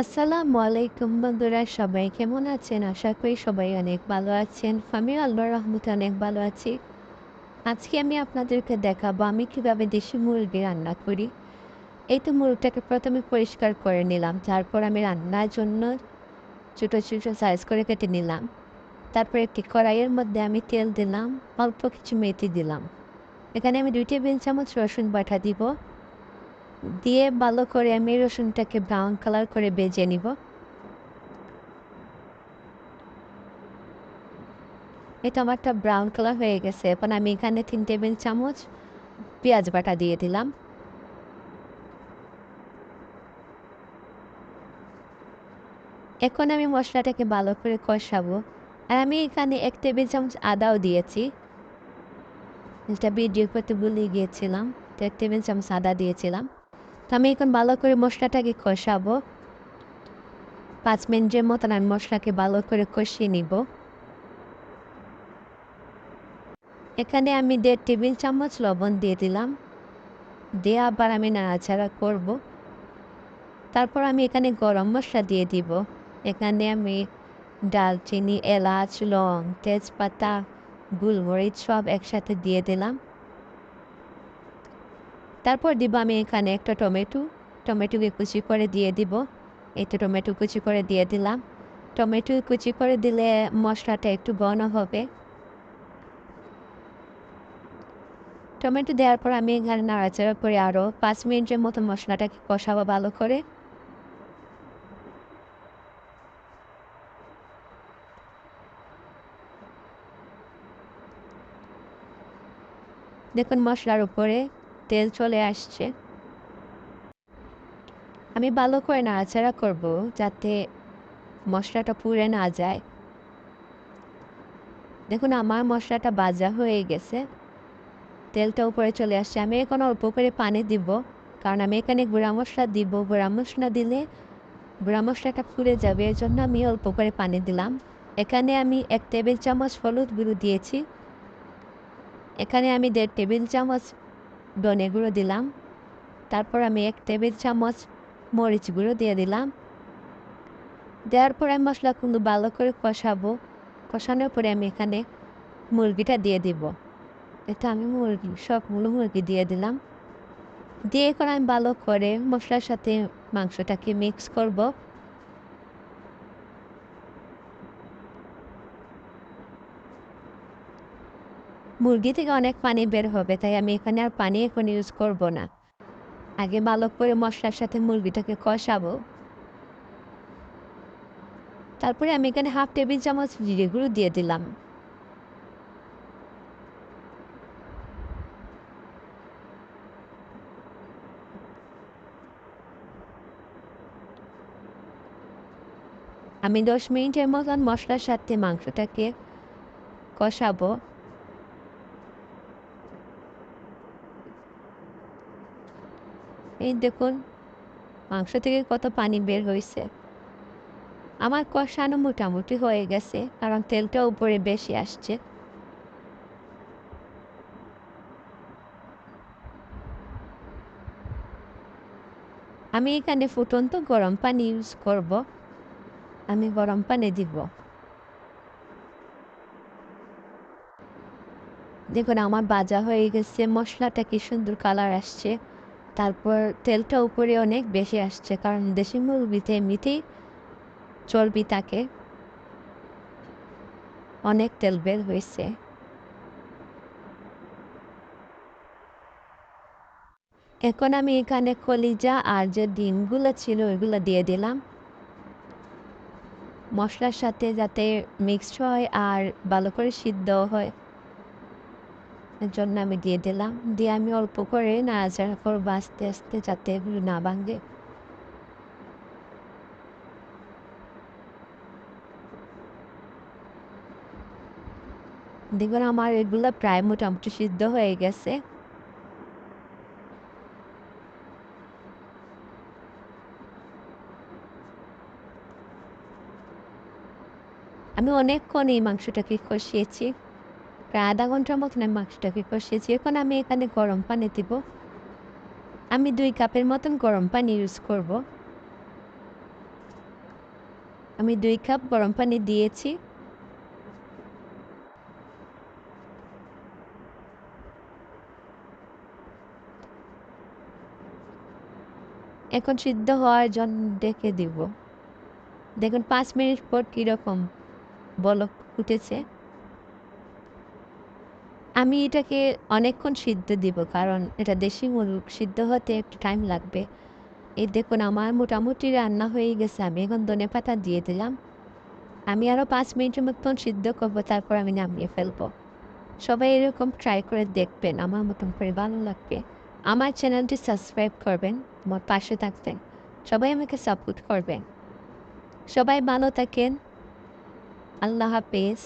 আসসালামু আলাইকুম বন্ধুরা, সবাই কেমন আছেন? আশা করি সবাই অনেক ভালো আছেন। আমি আল্লাহর রহমতে অনেক ভালো আছি। আজকে আমি আপনাদেরকে দেখাবো আমি কীভাবে দেশি মুরগি রান্না করি। এই তো মুরগটাকে প্রথমে পরিষ্কার করে নিলাম। তারপর আমি রান্নার জন্য ছোটো ছোটো সাইজ করে কেটে নিলাম। তারপর একটি কড়াইয়ের মধ্যে আমি তেল দিলাম, অল্প কিছু মেথি দিলাম। এখানে আমি দুই টেবিল চামচ রসুন বাটা দিব। দিয়ে ভালো করে আমি রসুনটাকে ব্রাউন কালার করে বেজে নিব। এই টমাটোটা ব্রাউন কালার হয়ে গেছে। এখন আমি এখানে তিন টেবিল চামচ পেঁয়াজ বাটা দিয়ে দিলাম। এখন আমি মশলাটাকে ভালো করে কষাবো। আর আমি এখানে এক টেবিল চামচ আদাও দিয়েছি। এটা ভিডিও করতে ভুলে গিয়েছিলাম। এক টেবিল চামচ আদা দিয়েছিলাম। তো আমি এখন ভালো করে মশলাটাকে কষাবো। পাঁচ মিনিটের মতন আমি মশলাকে ভালো করে কষিয়ে নিব। এখানে আমি দেড় টেবিল চামচ লবণ দিয়ে দিলাম। দিয়ে আবার আমি নাড়াচাড়া করব। তারপর আমি এখানে গরম মশলা দিয়ে দিব। এখানে আমি ডালচিনি, এলাচ, লং, তেজপাতা, গুলমরিচ সব একসাথে দিয়ে দিলাম। তারপর দিব আমি এখানে একটা টমেটো টমেটোকে কুচি করে দিয়ে দিব। এই তো টমেটো কুচি করে দিয়ে দিলাম। টমেটো কুচি করে দিলে মশলাটা একটু ঘন হবে। টমেটো দেওয়ার পর আমি এখানে নাড়াচাড়া করে আরও পাঁচ মিনিটের মতো মশলাটাকে কষাবো ভালো করে। দেখুন মশলার উপরে তেল চলে আসছে। আমি ভালো করে নাড়াচাড়া করব যাতে মশলাটা পুড়ে না যায়। দেখুন, আমার মশলাটা বাজা হয়ে গেছে। তেলটা উপরে চলে আসছে। আমি এখন অল্প করে পানি দিব, কারণ আমি এখানে গুঁড়া মশলা দিব। গুঁড়া মশলা দিলে গুঁড়া মশলাটা পুড়ে যাবে এর জন্য আমি অল্প করে পানি দিলাম। এখানে আমি এক টেবিল চামচ হলুদ গুঁড়ো দিয়েছি। এখানে আমি দেড় টেবিল চামচ ধনে গুঁড়ো দিলাম। তারপর আমি এক টেবিল চামচ মরিচ গুঁড়ো দিয়ে দিলাম। দেওয়ার পরে আমি মশলা কিন্তু ভালো করে কষাবো। কষানোর পরে আমি এখানে মুরগিটা দিয়ে দিব। এটা আমি মুরগি সবগুলো মুরগি দিয়ে দিলাম। দিয়ে এখন আমি ভালো করে মশলার সাথে মাংসটাকে মিক্স করব। মুরগি থেকে অনেক পানি বের হবে, তাই আমি এখানে আর পানি এখন ইউজ করব না। আগে ভালো করে মশলার সাথে মুরগিটাকে কষাবো। তারপরে আমি এখানে হাফ টেবিল চামচ জিরে গুঁড়ো দিয়ে দিলাম। আমি দশ মিনিটের মতন মশলার সাথে মাংসটাকে কষাবো। এই দেখুন, মাংস থেকে কত পানি বের হয়েছে আমার কষানো মোটামুটি হয়ে গেছে, কারণ তেলটা উপরে বেশি আসছে। আমি এখানে ফুটন্ত গরম পানি ইউজ করব। আমি গরম পানি দিব। দেখুন, আমার বাজা হয়ে গেছে, মশলাটা কি সুন্দর কালার আসছে। তারপর তেলটা উপরে অনেক বেশি আসছে, কারণ দেশি মুরগিতে এমনিতেই চর্বি থাকে। অনেক তেল বের হয়েছে। এখন আমি এখানে কলিজা আর যে ডিমগুলো ছিল, ওইগুলো দিয়ে দিলাম। মশলার সাথে যাতে মিক্সড হয় আর ভালো করে সিদ্ধ হয়। জন্য আমি দিয়ে দিলাম। দিয়ে আমি অল্প করে নাড়াচাড়া করব আস্তে আস্তে যাতে এগুলো না ভাঙে। দেখবেন আমার এগুলো প্রায় মোটামুটি সিদ্ধ হয়ে গেছে। আমি অনেকক্ষণ এই মাংসটাকে কষিয়েছি। প্রায় আধা ঘণ্টার মতন আমি মাংসটাকে কষিয়েছি। এখন আমি এখানে গরম পানি দিব। আমি দুই কাপের মতন গরম পানি ইউজ করব। আমি দুই কাপ গরম পানি দিয়েছি। এখন সিদ্ধ হওয়ার জন্য ডেকে দিব। দেখুন, পাঁচ মিনিট পর কীরকম বলক উঠেছে। আমি এটাকে অনেকক্ষণ সিদ্ধ দিব, কারণ এটা দেশি মুরগ, সিদ্ধ হতে একটু টাইম লাগবে। এই দেখুন, আমার মোটামুটি রান্না হয়ে গেছে, আমি এখন ধনে পাতা দিয়ে দিলাম। আমি আরও পাঁচ মিনিটের মতন সিদ্ধ করব, তারপর আমি নামিয়ে ফেলব। সবাই এরকম ট্রাই করে দেখবেন, আমার মতন করে ভালো লাগবে। আমার চ্যানেলটি সাবস্ক্রাইব করবেন, আমার পাশে থাকবেন। সবাই আমাকে সাপোর্ট করবেন। সবাই ভালো থাকেন। আল্লাহ হাফেজ।